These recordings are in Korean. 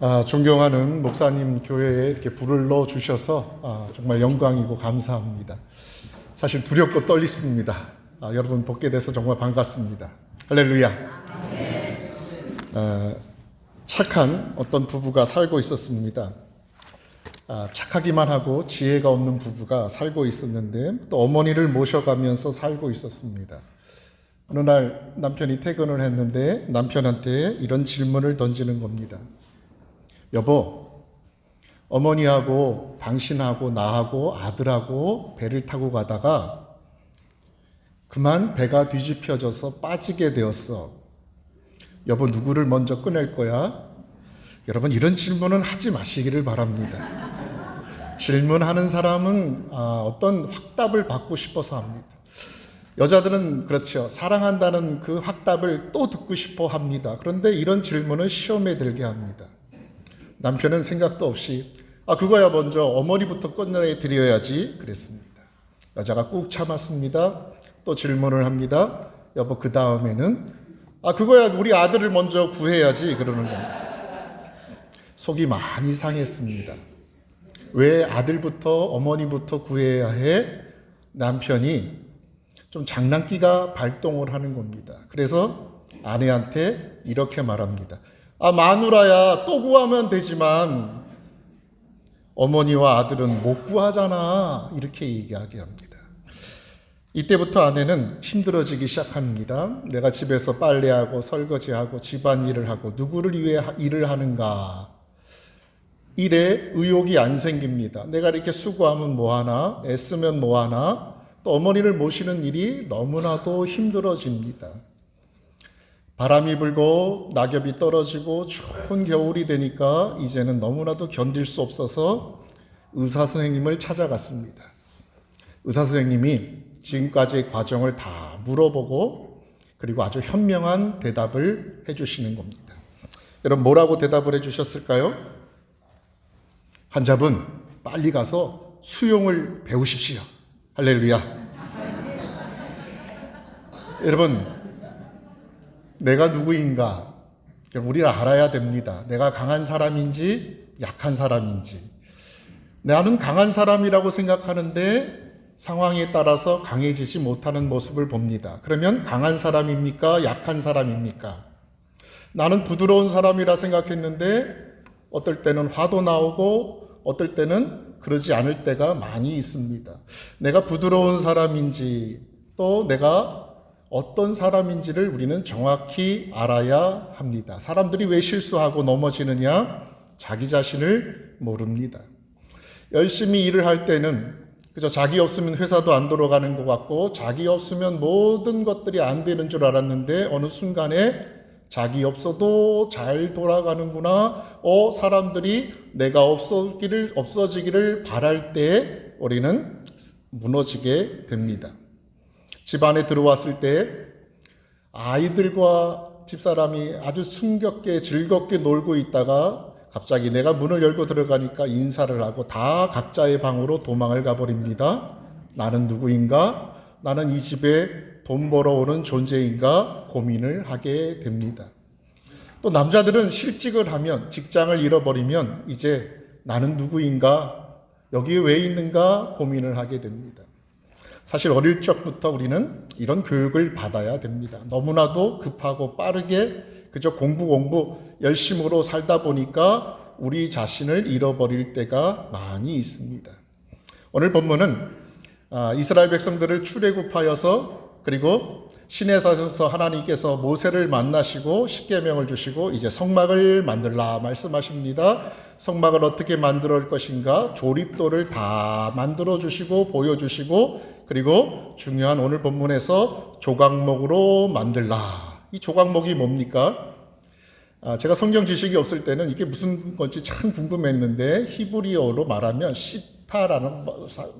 아, 존경하는 목사님 교회에 이렇게 불을 넣어 주셔서 아, 정말 영광이고 감사합니다. 사실 두렵고 떨립니다. 아, 여러분 뵙게 돼서 정말 반갑습니다. 할렐루야. 아, 착한 어떤 부부가 살고 있었습니다. 아, 착하기만 하고 지혜가 없는 부부가 살고 있었는데 또 어머니를 모셔가면서 살고 있었습니다. 어느 날 남편이 퇴근을 했는데 남편한테 이런 질문을 던지는 겁니다. 여보, 어머니하고 당신하고 나하고 아들하고 배를 타고 가다가 그만 배가 뒤집혀져서 빠지게 되었어. 여보, 누구를 먼저 꺼낼 거야? 여러분, 이런 질문은 하지 마시기를 바랍니다. 질문하는 사람은 아, 어떤 확답을 받고 싶어서 합니다. 여자들은 그렇죠. 사랑한다는 그 확답을 또 듣고 싶어 합니다. 그런데 이런 질문은 시험에 들게 합니다. 남편은 생각도 없이 아 그거야 먼저 어머니부터 꺼내 드려야지 그랬습니다. 여자가 꾹 참았습니다. 또 질문을 합니다. 여보 그 다음에는 아 그거야 우리 아들을 먼저 구해야지 그러는 겁니다. 속이 많이 상했습니다. 왜 아들부터 어머니부터 구해야 해? 남편이 좀 장난기가 발동을 하는 겁니다. 그래서 아내한테 이렇게 말합니다. 아, 마누라야, 또 구하면 되지만, 어머니와 아들은 못 구하잖아. 이렇게 얘기하게 합니다. 이때부터 아내는 힘들어지기 시작합니다. 내가 집에서 빨래하고 설거지하고 집안일을 하고 누구를 위해 일을 하는가. 일에 의욕이 안 생깁니다. 내가 이렇게 수고하면 뭐하나, 애쓰면 뭐하나, 또 어머니를 모시는 일이 너무나도 힘들어집니다. 바람이 불고 낙엽이 떨어지고 추운 겨울이 되니까 이제는 너무나도 견딜 수 없어서 의사 선생님을 찾아갔습니다. 의사 선생님이 지금까지의 과정을 다 물어보고 그리고 아주 현명한 대답을 해주시는 겁니다. 여러분 뭐라고 대답을 해주셨을까요? 환자분 빨리 가서 수용을 배우십시오. 할렐루야. 여러분 내가 누구인가 우리는 알아야 됩니다. 내가 강한 사람인지 약한 사람인지. 나는 강한 사람이라고 생각하는데 상황에 따라서 강해지지 못하는 모습을 봅니다. 그러면 강한 사람입니까? 약한 사람입니까? 나는 부드러운 사람이라 생각했는데 어떨 때는 화도 나오고 어떨 때는 그러지 않을 때가 많이 있습니다. 내가 부드러운 사람인지 또 내가 어떤 사람인지를 우리는 정확히 알아야 합니다. 사람들이 왜 실수하고 넘어지느냐? 자기 자신을 모릅니다. 열심히 일을 할 때는 그저 자기 없으면 회사도 안 돌아가는 것 같고 자기 없으면 모든 것들이 안 되는 줄 알았는데 어느 순간에 자기 없어도 잘 돌아가는구나. 어, 사람들이 내가 없어지기를, 없어지기를 바랄 때 우리는 무너지게 됩니다. 집 안에 들어왔을 때 아이들과 집사람이 아주 숨겹게 즐겁게 놀고 있다가 갑자기 내가 문을 열고 들어가니까 인사를 하고 다 각자의 방으로 도망을 가버립니다. 나는 누구인가? 나는 이 집에 돈 벌어오는 존재인가? 고민을 하게 됩니다. 또 남자들은 실직을 하면 직장을 잃어버리면 이제 나는 누구인가? 여기에 왜 있는가? 고민을 하게 됩니다. 사실 어릴 적부터 우리는 이런 교육을 받아야 됩니다. 너무나도 급하고 빠르게 그저 공부 공부 열심으로 살다 보니까 우리 자신을 잃어버릴 때가 많이 있습니다. 오늘 본문은 아, 이스라엘 백성들을 출애굽하여서 그리고 시내에서 하나님께서 모세를 만나시고 십계명을 주시고 이제 성막을 만들라 말씀하십니다. 성막을 어떻게 만들어 올 것인가 조립도를 다 만들어 주시고 보여 주시고 그리고 중요한 오늘 본문에서 조각목으로 만들라. 이 조각목이 뭡니까? 아, 제가 성경 지식이 없을 때는 이게 무슨 건지 참 궁금했는데 히브리어로 말하면 시타라는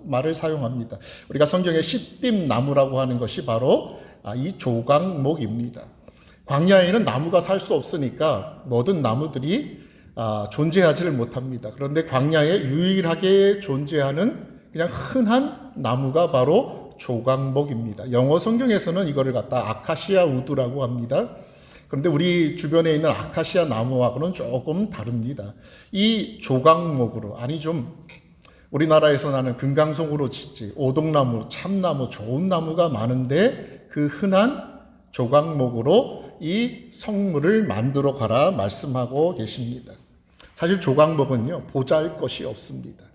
말을 사용합니다. 우리가 성경에 시띠 나무라고 하는 것이 바로 아, 이 조각목입니다. 광야에는 나무가 살 수 없으니까 모든 나무들이 아, 존재하지를 못합니다. 그런데 광야에 유일하게 존재하는 그냥 흔한 나무가 바로 조각목입니다. 영어 성경에서는 이거를 갖다 아카시아 우드라고 합니다. 그런데 우리 주변에 있는 아카시아 나무하고는 조금 다릅니다. 이 조각목으로 아니 좀 우리나라에서 나는 금강송으로 짓지 오동나무, 참나무, 좋은 나무가 많은데 그 흔한 조각목으로 이 성물을 만들어 가라 말씀하고 계십니다. 사실 조각목은요 보잘 것이 없습니다.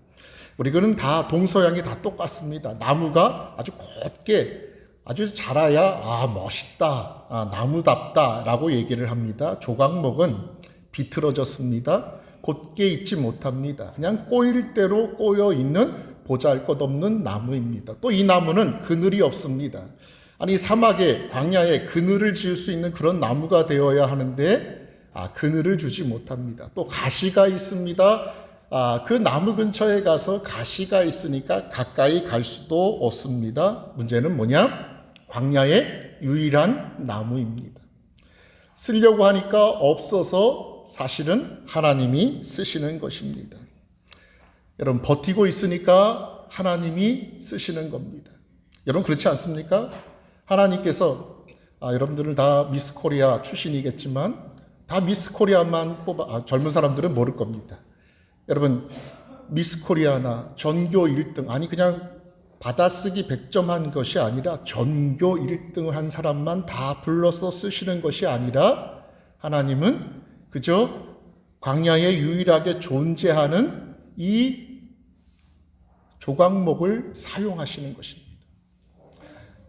우리는 다 동서양이 다 똑같습니다. 나무가 아주 곧게 아주 자라야 아 멋있다, 아, 나무답다라고 얘기를 합니다. 조각목은 비틀어졌습니다. 곧게 있지 못합니다. 그냥 꼬일 대로 꼬여 있는 보잘것없는 나무입니다. 또 이 나무는 그늘이 없습니다. 아니 사막에 광야에 그늘을 지을 수 있는 그런 나무가 되어야 하는데 아 그늘을 주지 못합니다. 또 가시가 있습니다. 아, 그 나무 근처에 가서 가시가 있으니까 가까이 갈 수도 없습니다. 문제는 뭐냐? 광야의 유일한 나무입니다. 쓰려고 하니까 없어서 사실은 하나님이 쓰시는 것입니다. 여러분, 버티고 있으니까 하나님이 쓰시는 겁니다. 여러분, 그렇지 않습니까? 하나님께서, 아, 여러분들은 다 미스 코리아 출신이겠지만, 다 미스 코리아만 뽑아, 아, 젊은 사람들은 모를 겁니다. 여러분 미스 코리아나 전교 1등 아니 그냥 받아쓰기 100점 한 것이 아니라 전교 1등을 한 사람만 다 불러서 쓰시는 것이 아니라 하나님은 그저 광야에 유일하게 존재하는 이 조각목을 사용하시는 것입니다.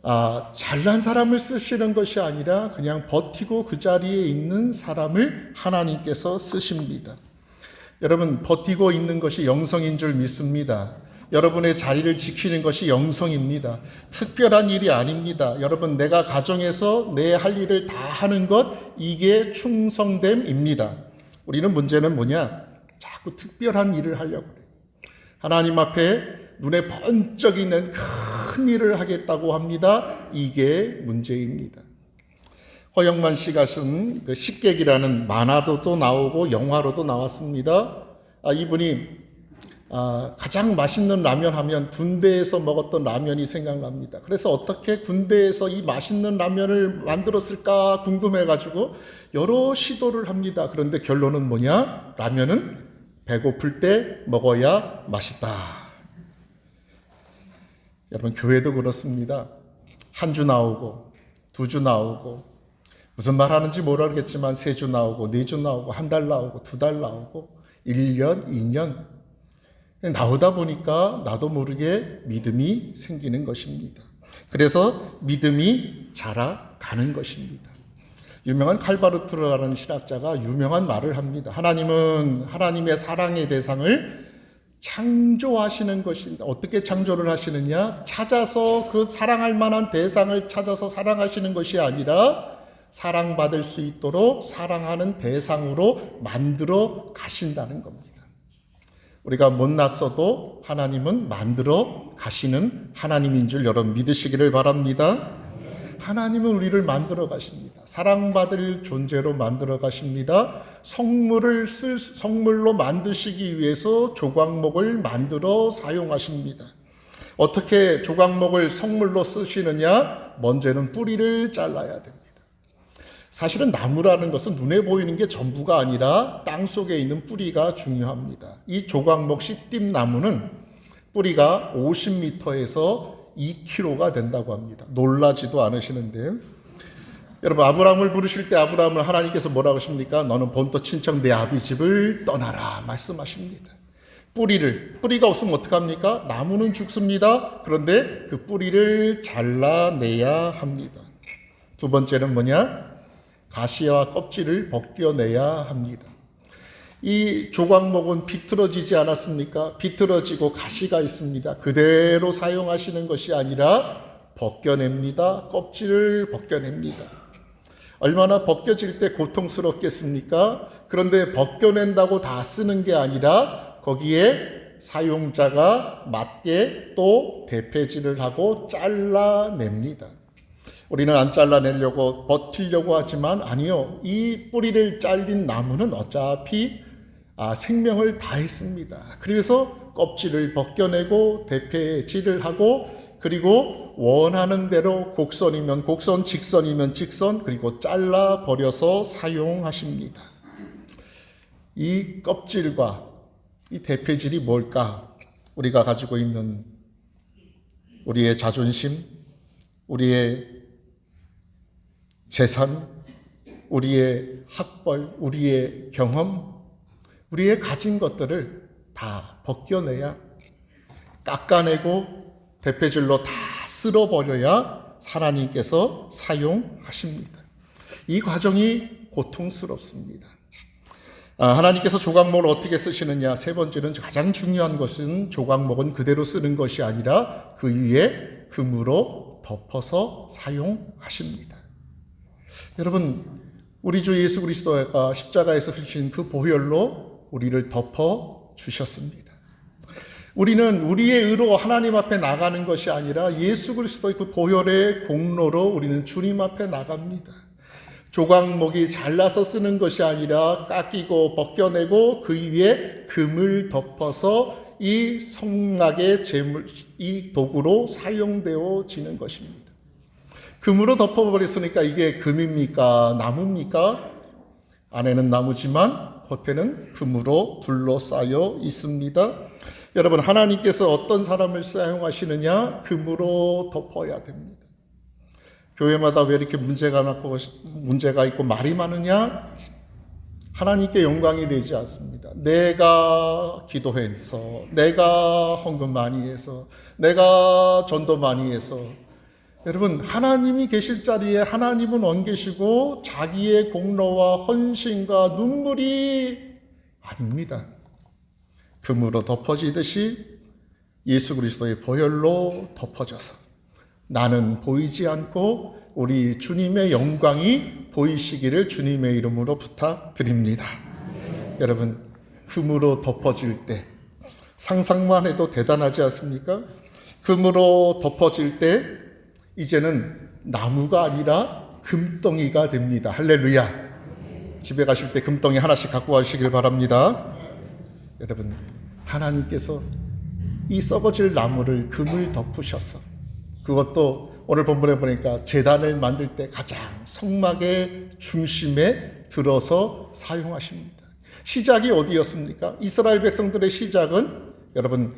아, 잘난 사람을 쓰시는 것이 아니라 그냥 버티고 그 자리에 있는 사람을 하나님께서 쓰십니다. 여러분, 버티고 있는 것이 영성인 줄 믿습니다. 여러분의 자리를 지키는 것이 영성입니다. 특별한 일이 아닙니다. 여러분, 내가 가정에서 내 할 일을 다 하는 것, 이게 충성됨입니다. 우리는 문제는 뭐냐? 자꾸 특별한 일을 하려고 그래요. 하나님 앞에 눈에 번쩍 있는 큰 일을 하겠다고 합니다. 이게 문제입니다. 허영만 씨가 쓴 그 식객이라는 만화도 나오고 영화로도 나왔습니다. 아, 이분이 아, 가장 맛있는 라면 하면 군대에서 먹었던 라면이 생각납니다. 그래서 어떻게 군대에서 이 맛있는 라면을 만들었을까 궁금해가지고 여러 시도를 합니다. 그런데 결론은 뭐냐? 라면은 배고플 때 먹어야 맛있다. 여러분, 교회도 그렇습니다. 한 주 나오고, 두 주 나오고, 무슨 말 하는지 모르겠지만 세 주 나오고 네 주 나오고 한 달 나오고 두 달 나오고 1년, 2년 나오다 보니까 나도 모르게 믿음이 생기는 것입니다. 그래서 믿음이 자라가는 것입니다. 유명한 칼바르트라는 신학자가 유명한 말을 합니다. 하나님은 하나님의 사랑의 대상을 창조하시는 것인데 어떻게 창조를 하시느냐? 찾아서 그 사랑할 만한 대상을 찾아서 사랑하시는 것이 아니라 사랑받을 수 있도록 사랑하는 대상으로 만들어 가신다는 겁니다. 우리가 못났어도 하나님은 만들어 가시는 하나님인 줄 여러분 믿으시기를 바랍니다. 하나님은 우리를 만들어 가십니다. 사랑받을 존재로 만들어 가십니다. 성물을 쓸, 성물로 만드시기 위해서 조각목을 만들어 사용하십니다. 어떻게 조각목을 성물로 쓰시느냐? 먼저는 뿌리를 잘라야 됩니다. 사실은 나무라는 것은 눈에 보이는 게 전부가 아니라 땅 속에 있는 뿌리가 중요합니다. 이 조각목 씨띠 나무는 뿌리가 50m에서 2km가 된다고 합니다. 놀라지도 않으시는데 여러분 아브라함을 부르실 때 아브라함을 하나님께서 뭐라고 하십니까? 너는 본토 친척 내 아비 집을 떠나라 말씀하십니다. 뿌리를 뿌리가 없으면 어떡합니까? 나무는 죽습니다. 그런데 그 뿌리를 잘라내야 합니다. 두 번째는 뭐냐? 가시와 껍질을 벗겨내야 합니다. 이 조각목은 비틀어지지 않았습니까? 비틀어지고 가시가 있습니다. 그대로 사용하시는 것이 아니라 벗겨냅니다. 껍질을 벗겨냅니다. 얼마나 벗겨질 때 고통스럽겠습니까? 그런데 벗겨낸다고 다 쓰는 게 아니라 거기에 사용자가 맞게 또 대패질을 하고 잘라냅니다. 우리는 안 잘라내려고 버틸려고 하지만 아니요. 이 뿌리를 잘린 나무는 어차피 아, 생명을 다했습니다. 그래서 껍질을 벗겨내고 대패질을 하고 그리고 원하는 대로 곡선이면 곡선, 직선이면 직선, 그리고 잘라 버려서 사용하십니다. 이 껍질과 이 대패질이 뭘까? 우리가 가지고 있는 우리의 자존심, 우리의 재산, 우리의 학벌, 우리의 경험, 우리의 가진 것들을 다 벗겨내야 깎아내고 대패질로 다 쓸어버려야 하나님께서 사용하십니다. 이 과정이 고통스럽습니다. 아, 하나님께서 조각목을 어떻게 쓰시느냐? 세 번째는 가장 중요한 것은 조각목은 그대로 쓰는 것이 아니라 그 위에 금으로 덮어서 사용하십니다. 여러분, 우리 주 예수 그리스도가 십자가에서 흘리신 그 보혈로 우리를 덮어 주셨습니다. 우리는 우리의 의로 하나님 앞에 나가는 것이 아니라 예수 그리스도의 그 보혈의 공로로 우리는 주님 앞에 나갑니다. 조각목이 잘라서 쓰는 것이 아니라 깎이고 벗겨내고 그 위에 금을 덮어서 이 성막의 제물, 이 도구로 사용되어지는 것입니다. 금으로 덮어버렸으니까 이게 금입니까? 나무입니까? 안에는 나무지만 겉에는 금으로 둘러싸여 있습니다. 여러분, 하나님께서 어떤 사람을 사용하시느냐? 금으로 덮어야 됩니다. 교회마다 왜 이렇게 문제가 많고 문제가 있고 말이 많으냐? 하나님께 영광이 되지 않습니다. 내가 기도해서, 내가 헌금 많이 해서, 내가 전도 많이 해서, 여러분, 하나님이 계실 자리에 하나님은 원 계시고 자기의 공로와 헌신과 눈물이 아닙니다. 금으로 덮어지듯이 예수 그리스도의 보혈로 덮어져서 나는 보이지 않고 우리 주님의 영광이 보이시기를 주님의 이름으로 부탁드립니다. 여러분, 금으로 덮어질 때 상상만 해도 대단하지 않습니까? 금으로 덮어질 때 이제는 나무가 아니라 금덩이가 됩니다. 할렐루야. 집에 가실 때 금덩이 하나씩 갖고 가시길 바랍니다. 여러분, 하나님께서 이 썩어질 나무를 금을 덮으셔서 그것도 오늘 본문에 보니까 재단을 만들 때 가장 성막의 중심에 들어서 사용하십니다. 시작이 어디였습니까? 이스라엘 백성들의 시작은 여러분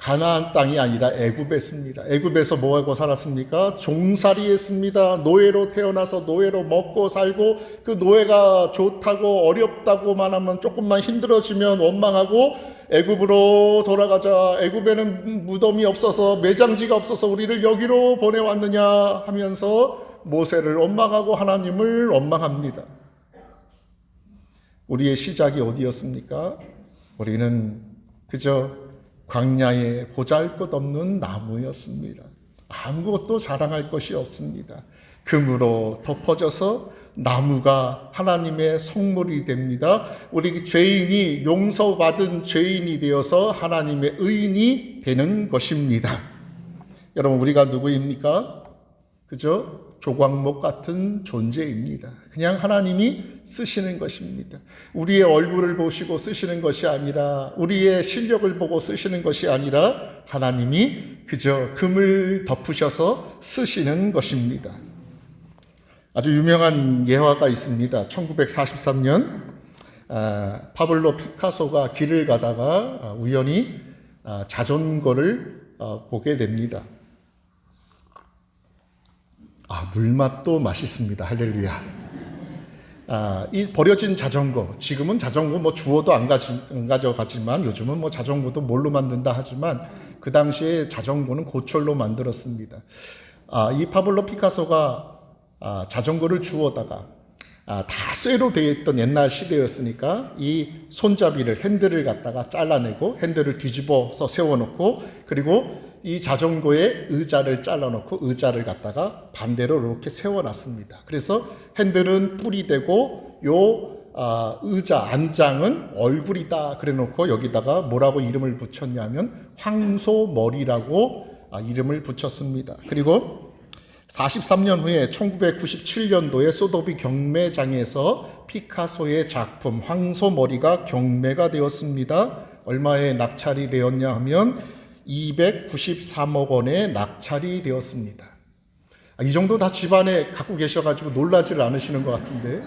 가나안 땅이 아니라 애굽에습니다. 애굽에서 뭐 하고 살았습니까? 종살이 했습니다. 노예로 태어나서 노예로 먹고 살고 그 노예가 좋다고 어렵다고만 하면 조금만 힘들어지면 원망하고 애굽으로 돌아가자. 애굽에는 무덤이 없어서 매장지가 없어서 우리를 여기로 보내왔느냐 하면서 모세를 원망하고 하나님을 원망합니다. 우리의 시작이 어디였습니까? 우리는 그저 광야에 보잘것없는 나무였습니다. 아무것도 자랑할 것이 없습니다. 금으로 덮어져서 나무가 하나님의 성물이 됩니다. 우리 죄인이 용서받은 죄인이 되어서 하나님의 의인이 되는 것입니다. 여러분, 우리가 누구입니까? 그저 조광목 같은 존재입니다. 그냥 하나님이 쓰시는 것입니다. 우리의 얼굴을 보시고 쓰시는 것이 아니라 우리의 실력을 보고 쓰시는 것이 아니라 하나님이 그저 금을 덮으셔서 쓰시는 것입니다. 아주 유명한 예화가 있습니다. 1943년 아, 파블로 피카소가 길을 가다가 아, 우연히 아, 자전거를 어, 보게 됩니다. 아, 물맛도 맛있습니다. 할렐루야. 아, 이 버려진 자전거, 지금은 자전거 뭐 주워도 안, 가지, 안 가져가지만 요즘은 뭐 자전거도 뭘로 만든다 하지만 그 당시에 자전거는 고철로 만들었습니다. 아, 이 파블로 피카소가 아, 자전거를 주워다가 아, 다 쇠로 되어 있던 옛날 시대였으니까 이 손잡이를 핸들을 갖다가 잘라내고 핸들을 뒤집어서 세워놓고 그리고 이 자전거에 의자를 잘라놓고 의자를 갖다가 반대로 이렇게 세워놨습니다. 그래서 핸들은 뿔이 되고 요 아, 의자 안장은 얼굴이다 그래놓고 여기다가 뭐라고 이름을 붙였냐면 황소머리라고 아, 이름을 붙였습니다. 그리고 43년 후에 1997년도에 소도비 경매장에서 피카소의 작품 황소머리가 경매가 되었습니다. 얼마에 낙찰이 되었냐 하면 293억 원의 낙찰이 되었습니다. 아, 이 정도 다 집안에 갖고 계셔가지고 놀라질 않으시는 것 같은데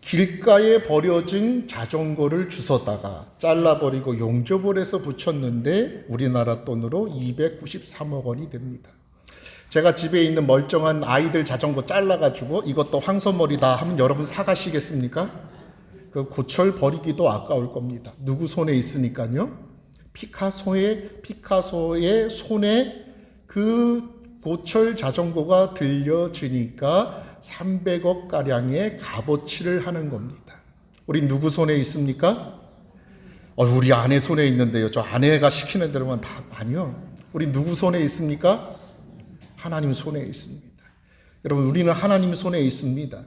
길가에 버려진 자전거를 주워다가 잘라버리고 용접을 해서 붙였는데 우리나라 돈으로 293억 원이 됩니다. 제가 집에 있는 멀쩡한 아이들 자전거 잘라가지고 이것도 황소머리다 하면 여러분 사가시겠습니까? 그 고철 버리기도 아까울 겁니다. 누구 손에 있으니까요. 피카소의 피카소의 손에 그 고철 자전거가 들려지니까 300억 가량의 값어치를 하는 겁니다. 우리 누구 손에 있습니까? 어, 우리 아내 손에 있는데요. 저 아내가 시키는 대로만 다 아니요. 우리 누구 손에 있습니까? 하나님 손에 있습니다. 여러분 우리는 하나님 손에 있습니다.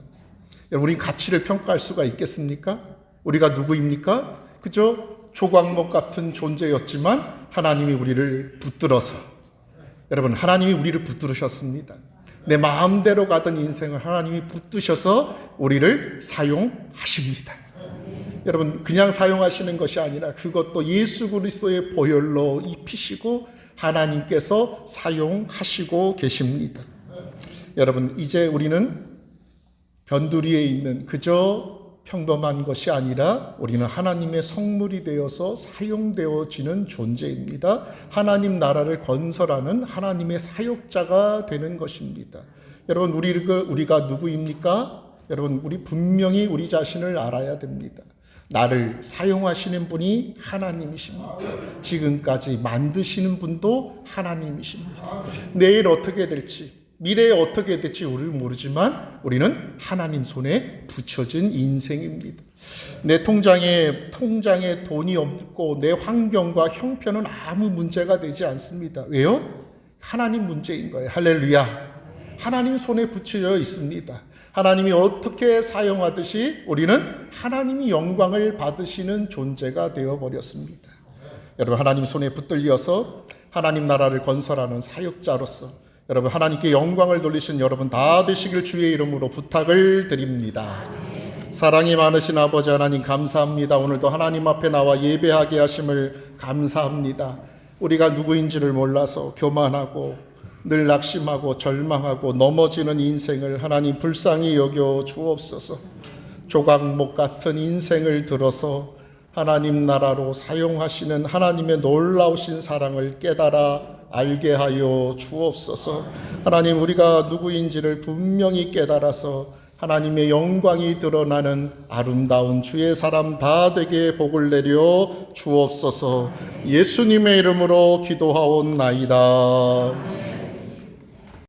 여러분 우리 가치를 평가할 수가 있겠습니까? 우리가 누구입니까? 그저 조광목 같은 존재였지만 하나님이 우리를 붙들어서 여러분 하나님이 우리를 붙들으셨습니다. 내 마음대로 가던 인생을 하나님이 붙드셔서 우리를 사용하십니다. 여러분 그냥 사용하시는 것이 아니라 그것도 예수 그리스도의 보혈로 입히시고 하나님께서 사용하시고 계십니다. 여러분 이제 우리는 변두리에 있는 그저 평범한 것이 아니라 우리는 하나님의 성물이 되어서 사용되어지는 존재입니다. 하나님 나라를 건설하는 하나님의 사역자가 되는 것입니다. 여러분 우리가 누구입니까? 여러분 우리 분명히 우리 자신을 알아야 됩니다. 나를 사용하시는 분이 하나님이십니다. 지금까지 만드시는 분도 하나님이십니다. 내일 어떻게 될지 미래에 어떻게 될지 우리는 모르지만 우리는 하나님 손에 붙여진 인생입니다. 내 통장에 통장에 돈이 없고 내 환경과 형편은 아무 문제가 되지 않습니다. 왜요? 하나님 문제인 거예요. 할렐루야. 하나님 손에 붙여 있습니다. 하나님이 어떻게 사용하듯이 우리는 하나님이 영광을 받으시는 존재가 되어 버렸습니다. 여러분 하나님 손에 붙들려서 하나님 나라를 건설하는 사역자로서 여러분 하나님께 영광을 돌리신 여러분 다 되시길 주의 이름으로 부탁을 드립니다. 사랑이 많으신 아버지 하나님 감사합니다. 오늘도 하나님 앞에 나와 예배하게 하심을 감사합니다. 우리가 누구인지를 몰라서 교만하고 늘 낙심하고 절망하고 넘어지는 인생을 하나님 불쌍히 여겨 주옵소서. 조각목 같은 인생을 들어서 하나님 나라로 사용하시는 하나님의 놀라우신 사랑을 깨달아 알게 하여 주옵소서. 하나님 우리가 누구인지를 분명히 깨달아서 하나님의 영광이 드러나는 아름다운 주의 사람 다 되게 복을 내려 주옵소서. 예수님의 이름으로 기도하옵나이다.